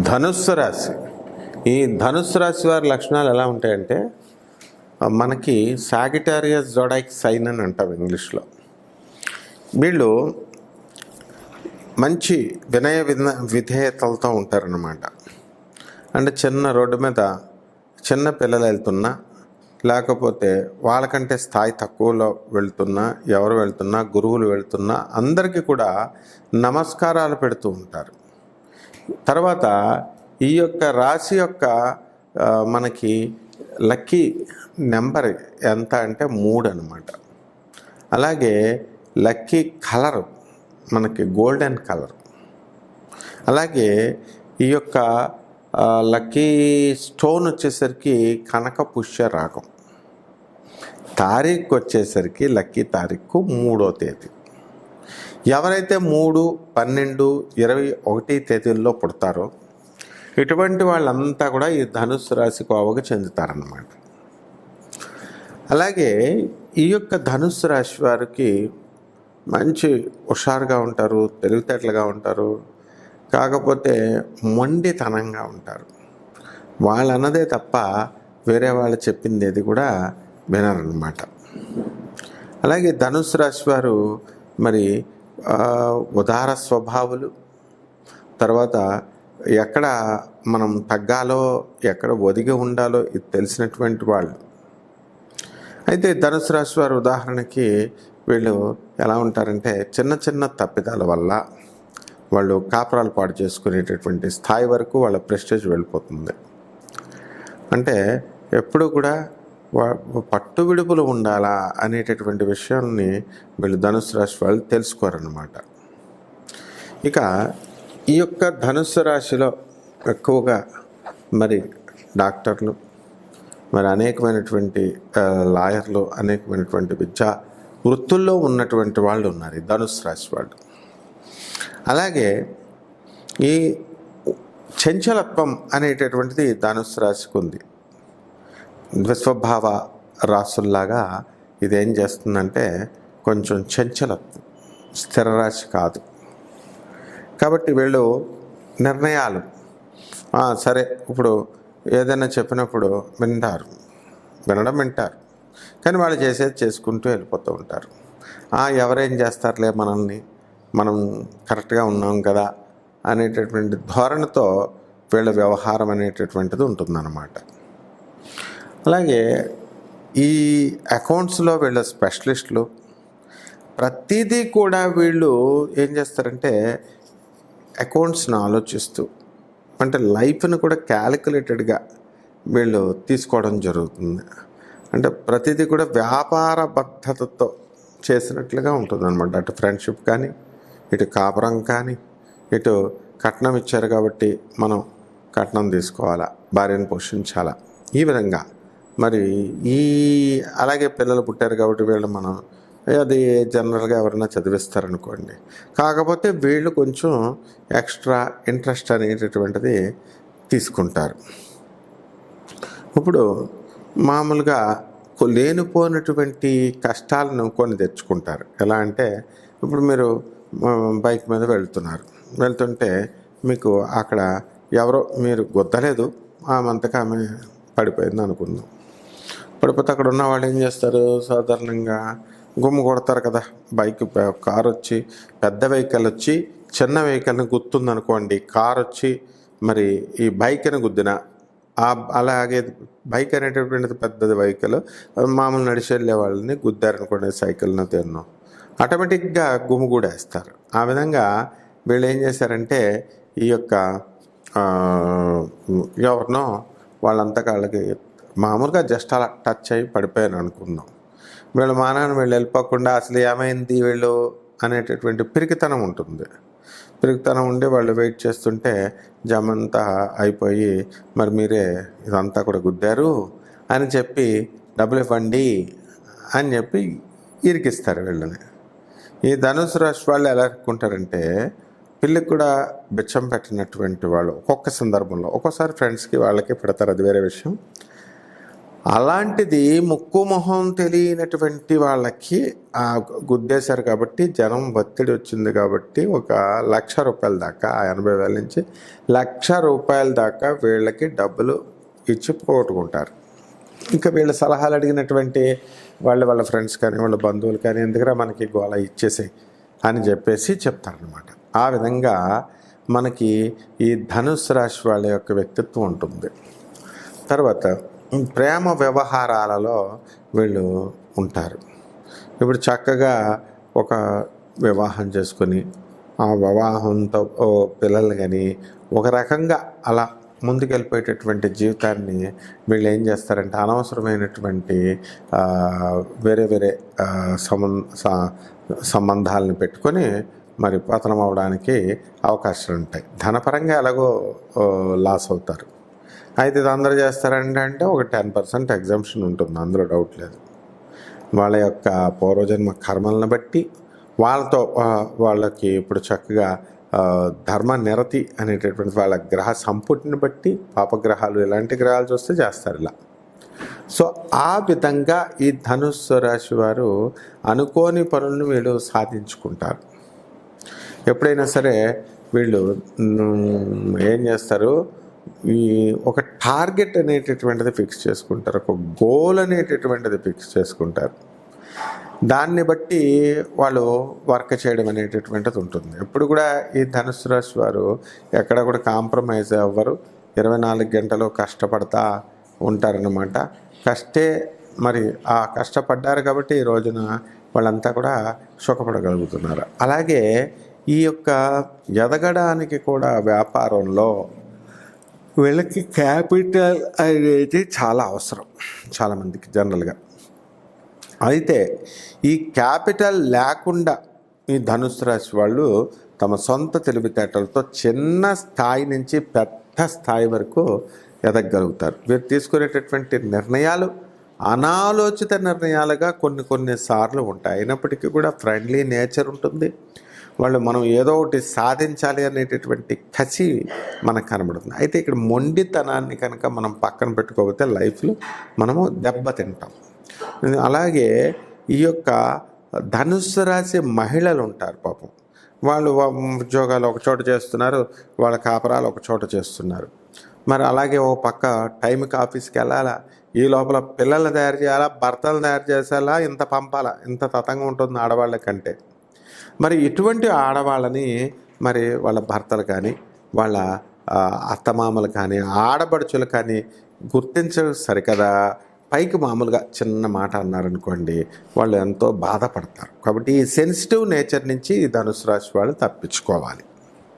ధనుస్సు రాశి. ఈ ధనుస్సు రాశి వారి లక్షణాలు ఎలా ఉంటాయంటే మనకి సాగిటారియస్ జోడైక్ సైన్ అని అంటాం ఇంగ్లీష్లో. వీళ్ళు మంచి వినయ విన విధేయతలతో ఉంటారన్నమాట. అంటే చిన్న రోడ్డు మీద చిన్న పిల్లలు వెళ్తున్నా లేకపోతే వాళ్ళకంటే స్థాయి తక్కువలో వెళ్తున్నా ఎవరు వెళ్తున్నా గురువులు వెళ్తున్నా అందరికీ కూడా నమస్కారాలు పెడుతూ ఉంటారు. తర్వాత ఈ యొక్క రాశి యొక్క మనకి లక్కీ నెంబర్ ఎంత అంటే మూడు అనమాట అలాగే లక్కీ కలర్ మనకి గోల్డెన్ కలర్. అలాగే ఈ యొక్క లక్కీ స్టోన్ వచ్చేసరికి కనక పుష్య రాగం తారీఖు వచ్చేసరికి లక్కీ తారీఖు మూడో తేదీ. ఎవరైతే మూడు పన్నెండు ఇరవై ఒకటి తేదీల్లో పుడతారో ఇటువంటి వాళ్ళంతా కూడా ఈ ధనుస్సు రాశి కోవకు చెందుతారన్నమాట. అలాగే ఈ యొక్క ధనుస్సు రాశి వారికి మంచి హుషారుగా ఉంటారు తెలివితేటలుగా ఉంటారు కాకపోతే మొండితనంగా ఉంటారు. వాళ్ళు అన్నదే తప్ప వేరే వాళ్ళు చెప్పింది ఏది కూడా వినరన్నమాట. అలాగే ధనుసు రాశి వారు మరి ఉదార స్వభావులు. తర్వాత ఎక్కడ మనం తగ్గాలో ఎక్కడ ఒదిగి ఉండాలో ఇది తెలిసినటువంటి వాళ్ళు. అయితే ధనుసు రాశి వారు ఉదాహరణకి వీళ్ళు ఎలా ఉంటారంటే చిన్న చిన్న తప్పిదాల వల్ల వాళ్ళు కాపురాలు పాడు చేసుకునేటటువంటి స్థాయి వరకు వాళ్ళ ప్రెస్టేజ్ వెళ్ళిపోతుంది. అంటే ఎప్పుడూ కూడా పట్టు విడుపులు ఉండాలా అనేటటువంటి విషయాన్ని వీళ్ళు ధనుసు రాశి వాళ్ళు తెలుసుకోరన్నమాట. ఇక ఈ యొక్క ధనుస్సు రాశిలో ఎక్కువగా మరి డాక్టర్లు మరి అనేకమైనటువంటి లాయర్లు అనేకమైనటువంటి విద్యా వృత్తుల్లో ఉన్నటువంటి వాళ్ళు ఉన్నారు ఈ రాశి వాళ్ళు. అలాగే ఈ చంచలత్వం అనేటటువంటిది ధనుస్సు రాశికి ఉంది. ద్విస్వభావ రాసుల్లాగా ఇదేం చేస్తుందంటే కొంచెం చంచలత్వం స్థిర రాశి కాదు. కాబట్టి వీళ్ళు నిర్ణయాలు సరే ఇప్పుడు ఏదైనా చెప్పినప్పుడు వింటారు. వినడం వింటారు. కానీ వాళ్ళు చేసేది చేసుకుంటూ వెళ్ళిపోతూ ఉంటారు. ఎవరేం చేస్తారులే మనల్ని మనం కరెక్ట్గా ఉన్నాం కదా అనేటటువంటి ధోరణితో వీళ్ళ వ్యవహారం అనేటటువంటిది ఉంటుందన్నమాట. అలాగే ఈ అకౌంట్స్లో వీళ్ళ స్పెషలిస్టులు ప్రతిదీ కూడా వీళ్ళు ఏం చేస్తారంటే అకౌంట్స్ని ఆలోచిస్తూ అంటే లైఫ్ని కూడా క్యాలిక్యులేటెడ్గా వీళ్ళు తీసుకోవడం జరుగుతుంది. అంటే ప్రతిదీ కూడా వ్యాపార బద్ధతతో చేసినట్లుగా ఉంటుంది అనమాట అటు ఫ్రెండ్షిప్ కానీ ఇటు కాపురం కానీ ఇటు కట్నం ఇచ్చారు కాబట్టి మనం కట్నం తీసుకోవాలా భార్యను పోషించాలా ఈ విధంగా మరి ఈ అలాగే పిల్లలు పుట్టారు కాబట్టి వీళ్ళు మనం అది జనరల్గా ఎవరైనా చదివిస్తారనుకోండి. కాకపోతే వీళ్ళు కొంచెం ఎక్స్ట్రా ఇంట్రెస్ట్ అనేటటువంటిది తీసుకుంటారు. ఇప్పుడు మామూలుగా లేనిపోయినటువంటి కష్టాలను కొన్ని తెచ్చుకుంటారు. ఎలా అంటే ఇప్పుడు మీరు బైక్ మీద వెళ్తున్నారు. వెళ్తుంటే మీకు అక్కడ ఎవరో మీరు గుద్దలేదు ఆమెంతగా ఆమె పడిపోయింది అనుకుందాం పడిపోతే అక్కడ ఉన్న వాళ్ళు ఏం చేస్తారు? సాధారణంగా గుమ్మ కొడతారు కదా. బైక్ కార్ వచ్చి పెద్ద వెహికల్ వచ్చి చిన్న వెహికల్ని గుర్తుందనుకోండి. కార్ వచ్చి మరి ఈ బైక్ని గుద్దిన అలాగే బైక్ అనేటటువంటిది పెద్దది వెహికల్ మామూలు నడిచి వెళ్ళే వాళ్ళని గుద్దారనుకోండి సైకిల్ను తిన్నాం ఆటోమేటిక్గా గుమిగూడేస్తారు ఆ విధంగా వీళ్ళు ఏం చేశారంటే ఈ యొక్క ఎవరినో వాళ్ళంతా వాళ్ళకి మామూలుగా జస్ట్ అలా టచ్ అయ్యి పడిపోయాను అనుకుందాం. వీళ్ళు మానాన్ని వీళ్ళు వెళ్ళిపోకుండా అసలు ఏమైంది వీళ్ళు అనేటటువంటి పిరికితనం ఉంటుంది. పిరికితనం ఉండి వాళ్ళు వెయిట్ చేస్తుంటే జమంతా అయిపోయి మరి మీరే ఇదంతా కూడా గుద్దారు? అని చెప్పి డబ్బులు ఇవ్వండి అని చెప్పి ఇరికిస్తారు వీళ్ళని. ఈ ధనుసు రాశి వాళ్ళు ఎలా ఎక్కుంటారంటే పిల్లికి కూడా బిచ్చం పెట్టినటువంటి వాళ్ళు ఒక్కొక్క సందర్భంలో ఒక్కోసారి ఫ్రెండ్స్కి వాళ్ళకి పెడతారు అది వేరే విషయం. అలాంటిది ముక్కు మొహం తెలియనటువంటి వాళ్ళకి గుద్దేశారు కాబట్టి జనం ఒత్తిడి వచ్చింది కాబట్టి ఒక లక్ష రూపాయల దాకా ఆ ఎనభై వేల నుంచి లక్ష రూపాయల దాకా వీళ్ళకి డబ్బులు ఇచ్చి పోగొట్టుకుంటారు. ఇంకా వీళ్ళ సలహాలు అడిగినటువంటి వాళ్ళ వాళ్ళ ఫ్రెండ్స్ కానీ వాళ్ళ బంధువులు కానీ ఎందుకరా మనకి గోళ ఇచ్చేసి అని చెప్పేసి చెప్తారనమాట ఆ విధంగా మనకి ఈ ధనుసు రాశి వాళ్ళ యొక్క వ్యక్తిత్వం ఉంటుంది. తర్వాత ప్రేమ వ్యవహారాలలో వీళ్ళు ఉంటారు. ఇప్పుడు చక్కగా ఒక వివాహం చేసుకొని ఆ వివాహంతో పిల్లలు కానీ ఒక రకంగా అలా ముందుకెళ్ళిపోయేటటువంటి జీవితాన్ని వీళ్ళు ఏం చేస్తారంటే అనవసరమైనటువంటి వేరే వేరే సంబం సంబంధాలను పెట్టుకొని మరి పతనం అవడానికి అవకాశాలు ఉంటాయి ధనపరంగా ఎలాగో లాస్ అవుతారు అయితే ఇది అందరూ చేస్తారంటే అంటే ఒక టెన్ పర్సెంట్ ఎగ్జామ్షన్ ఉంటుంది అందులో డౌట్ లేదు. వాళ్ళ యొక్క పూర్వజన్మ కర్మలను బట్టి వాళ్ళతో వాళ్ళకి ఇప్పుడు చక్కగా ధర్మ నిరతి అనేటటువంటి వాళ్ళ గ్రహ సంపుటిని బట్టి పాపగ్రహాలు ఇలాంటి గ్రహాలు చూస్తే చేస్తారు ఇలా. సో ఆ విధంగా ఈ ధనుస్సు రాశి వారు అనుకోని పనులను వీళ్ళు సాధించుకుంటారు. ఎప్పుడైనా సరే వీళ్ళు ఏం చేస్తారు? ఈ ఒక టార్గెట్ అనేటటువంటిది ఫిక్స్ చేసుకుంటారు ఒక గోల్ అనేటటువంటిది ఫిక్స్ చేసుకుంటారు. దాన్ని బట్టి వాళ్ళు వర్క్ చేయడం అనేటటువంటిది ఉంటుంది. ఎప్పుడు కూడా ఈ ధనుసు రాశి వారు ఎక్కడ కూడా కాంప్రమైజ్ అవ్వరు. ఇరవై నాలుగు గంటలు కష్టపడతా ఉంటారనమాట కష్టే మరి ఆ కష్టపడ్డారు కాబట్టి ఈ రోజున వాళ్ళంతా కూడా సుఖపడగలుగుతున్నారు. అలాగే ఈ యొక్క ఎదగడానికి కూడా వ్యాపారంలో వీళ్ళకి క్యాపిటల్ అనేది చాలా అవసరం చాలామందికి జనరల్గా అయితే ఈ క్యాపిటల్ లేకుండా ఈ ధనుసు రాశి వాళ్ళు తమ సొంత తెలివితేటలతో చిన్న స్థాయి నుంచి పెద్ద స్థాయి వరకు ఎదగలుగుతారు వీరు తీసుకునేటటువంటి నిర్ణయాలు అనాలోచిత నిర్ణయాలుగా కొన్ని కొన్ని సార్లు ఉంటాయి. అయినప్పటికీ కూడా ఫ్రెండ్లీ నేచర్ ఉంటుంది. వాళ్ళు మనం ఏదో ఒకటి సాధించాలి అనేటటువంటి కసి మనకు కనబడుతుంది. అయితే ఇక్కడ మొండితనాన్ని కనుక మనం పక్కన పెట్టుకోకపోతే లైఫ్లో మనము దెబ్బతింటాం. అలాగే ఈ యొక్క ధనుస్సు రాశి మహిళలు ఉంటారు పాపం. వాళ్ళు ఉద్యోగాలు ఒక చోట చేస్తున్నారు వాళ్ళ కాపరాలు ఒక చోట చేస్తున్నారు. మరి అలాగే ఓ పక్క టైంకి ఆఫీస్కి వెళ్ళాలా ఈ లోపల పిల్లలు తయారు చేయాలా భర్తలు తయారు చేసేలా ఇంత పంపాలా ఇంత తతంగా ఉంటుంది ఆడవాళ్ళ కంటే మరి ఇటువంటి ఆడవాళ్ళని మరి వాళ్ళ భర్తలు కానీ వాళ్ళ అత్తమామలు కానీ ఆడబడుచులు కానీ గుర్తించడం సరికదా? పైకి మామూలుగా చిన్న మాట అన్నారనుకోండి వాళ్ళు ఎంతో బాధపడతారు. కాబట్టి ఈ సెన్సిటివ్ నేచర్ నుంచి ఈ ధనుసు రాశి వాళ్ళు తప్పించుకోవాలి.